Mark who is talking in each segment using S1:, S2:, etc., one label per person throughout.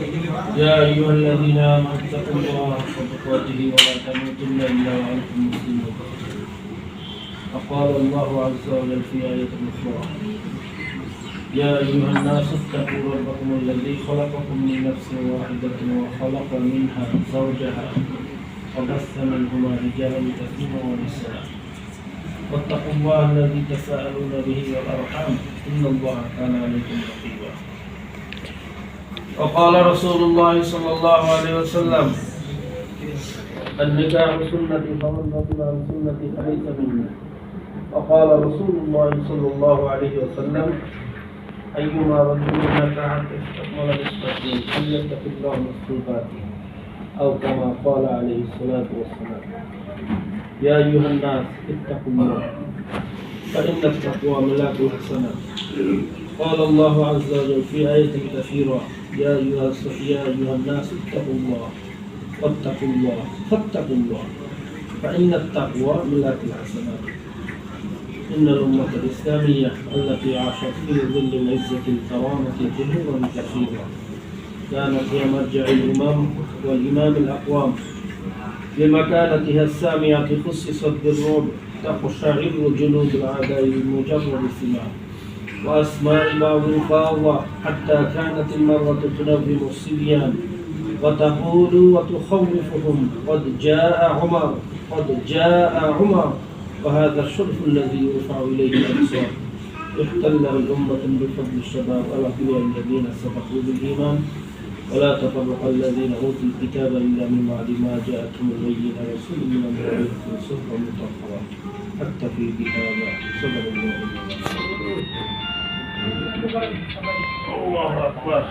S1: يا أيها الذين آمنوا اتقوا الله حق تقاته ولا تموتن إلا وأنتم مسلمون. فقال الله عز وجل في آية أخرى. يا أيها الناس اتقوا ربكم الذي خلقكم من نفس واحدة وخلق منها زوجها وبث منهما رجالا كثيرا ونساء. واتقوا الله الذي تساءلون به والأرحام. إن الله كان عليكم رقيبا. وقال رسول الله صلى الله عليه وسلم النكاح سنتي فمن رغب عن سنتي فليس مني. وقال رسول الله صلى الله عليه وسلم أيما رجل نكح استكمل نسبته فليتق الله مصروفاته أو كما قال عليه الصلاة والسلام يا أيها الناس اتقوا الله فإن التقوى ملاك الحسنات. قال الله عز وجل في آية كثيرة يا أيها يا أيها الناس اتقوا الله واتقوا الله فاتقوا الله فإن التقوى ملاك الحسنات. إن الأمة الإسلامية التي عاشت في ظل العزة الكرامة ظهورا كثيرا كانت هي مرجع الإمام والإمام الأقوام. لمكانتها السامية خصصت بالرعب تقشعر جلود الأعداء بمجرد السماع. وأسماء بعض الفاضة حتى كانت المرة تنظم الصبيان. وتقول وتخوفهم قد جاء عمر قد جاء عمر. وهذا الشرف الذي يرفع إليه الأبصار. احتله الأمة بفضل الشباب الأقوياء الذين سبقوا بالإيمان. ولا تفرق الذين أوتوا الكتاب إلا من بعد ما جاءتهم البينة. رسول من الله في صحف مطهرة حتى في بهذا صدق الله. الله أكبر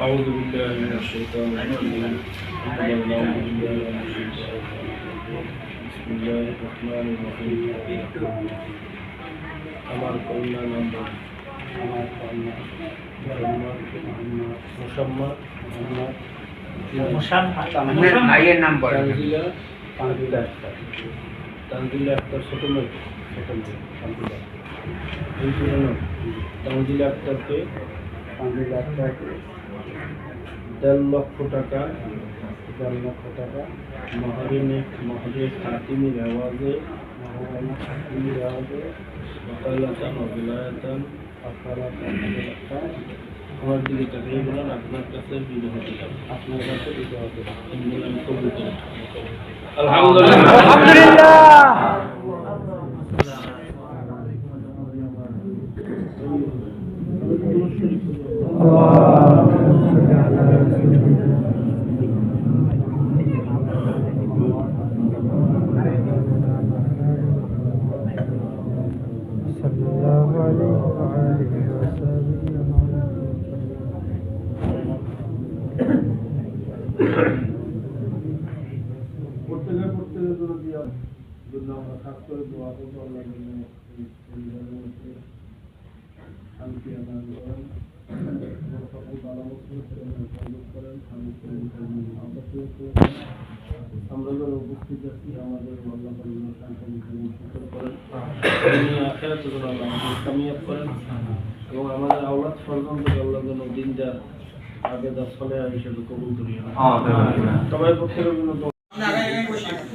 S1: أعوذ بالله من الشيطان الرجيم أعوذ بالله من الشيطان الرجيم بسم الله الرحمن الرحيم আমার কন্যা নম্বর আমার কন্যা মোসাম্মদ।
S2: আপনার ভাইয়ের নাম
S1: তানজিলা তানজিলা আক্তার তানজিলা আক্তার ছোট মেয়ে ছোট মেয়ে তানজিলা এই পুরনো তানজিলা আক্তারকে তানজিলা আক্তারকে দেড় লক্ষ টাকা দেড় লক্ষ টাকা মহারিনে মহারে খাতিমির আওয়াজে মহারানা খাতিমির আওয়াজে ওকাল্লাতান অবিলায়তান আকারাতান আমার দিকে তাকিয়ে বলেন আপনার কাছে বিবাহ দিলাম। আপনার কাছে বিবাহ দিলাম। আলহামদুলিল্লাহ। প্রত্যেকের জন্য দিয়া জন্য আমরা খাস করে দোয়া করব আল্লাহ যেন পরিবারের মধ্যে শান্তি আদান করেন। এবং সকল ভালো মুসলিম করেন স্বামী আমরা যারা উপস্থিত আছি আমাদের আল্লাহ পরিবার শান্তি করেন। দুনিয়া যেন আল্লাহ আমাদের কামিয়াব করেন। এবং আমাদের আওলাদ পর্যন্ত আল্লাহ যেন দিনদার আবেদা ফলে হিসেবে কবুল নেন। সবাই প্রত্যেকের জন্য